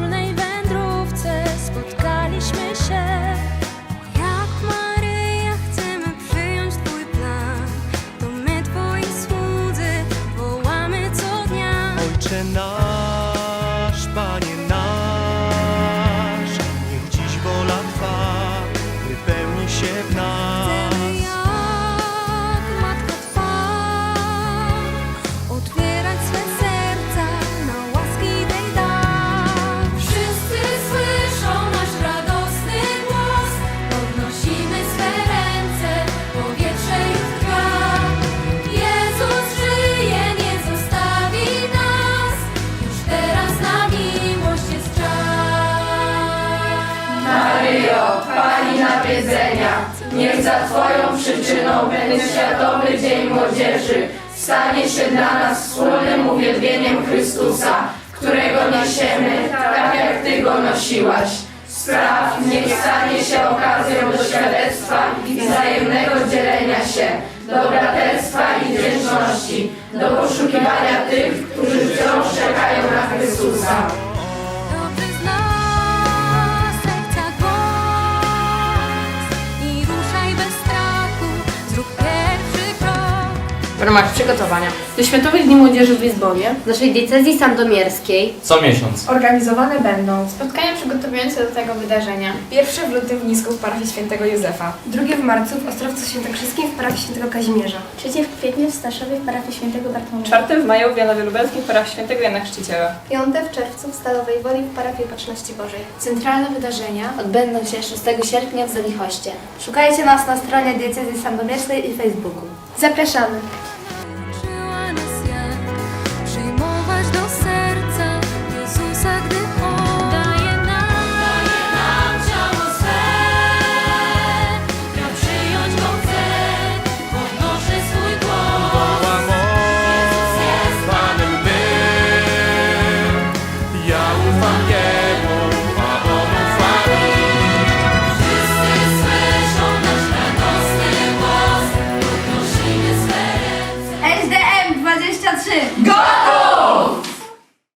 wspólnej wędrówce spotkaliśmy się. Jak Maryja chcemy przyjąć Twój plan, to my Twoi słudzy wołamy co dnia. Ojcze nasz, Panie Pani nawiedzenia, niech za Twoją przyczyną ten Światowy Dzień Młodzieży stanie się dla nas wspólnym uwielbieniem Chrystusa, którego niesiemy, tak jak Ty go nosiłaś. Spraw, niech stanie się okazją do świadectwa i wzajemnego dzielenia się, do braterstwa i wdzięczności, do poszukiwania tych, W ramach przygotowania do Światowych Dni Młodzieży w Lizbonie W naszej diecezji sandomierskiej Co miesiąc. Organizowane będą spotkania przygotowujące do tego wydarzenia. pierwszy w lutym w Nisku w parafii świętego Józefa, Drugie w marcu w Ostrowcu Świętokrzyskim w parafii świętego Kazimierza. Trzecie w kwietniu w Staszowie w parafii świętego Bartłomieja. czwarte w maju w Janowie Lubelskim w parafii świętego Jana Chrzciciela. Piąte w czerwcu w Stalowej Woli w parafii Opatrzności Bożej. centralne wydarzenia odbędą się 6 sierpnia w Zelichoście. Szukajcie nas na stronie diecezji sandomierskiej i Facebooku. Zapraszamy! আছে গড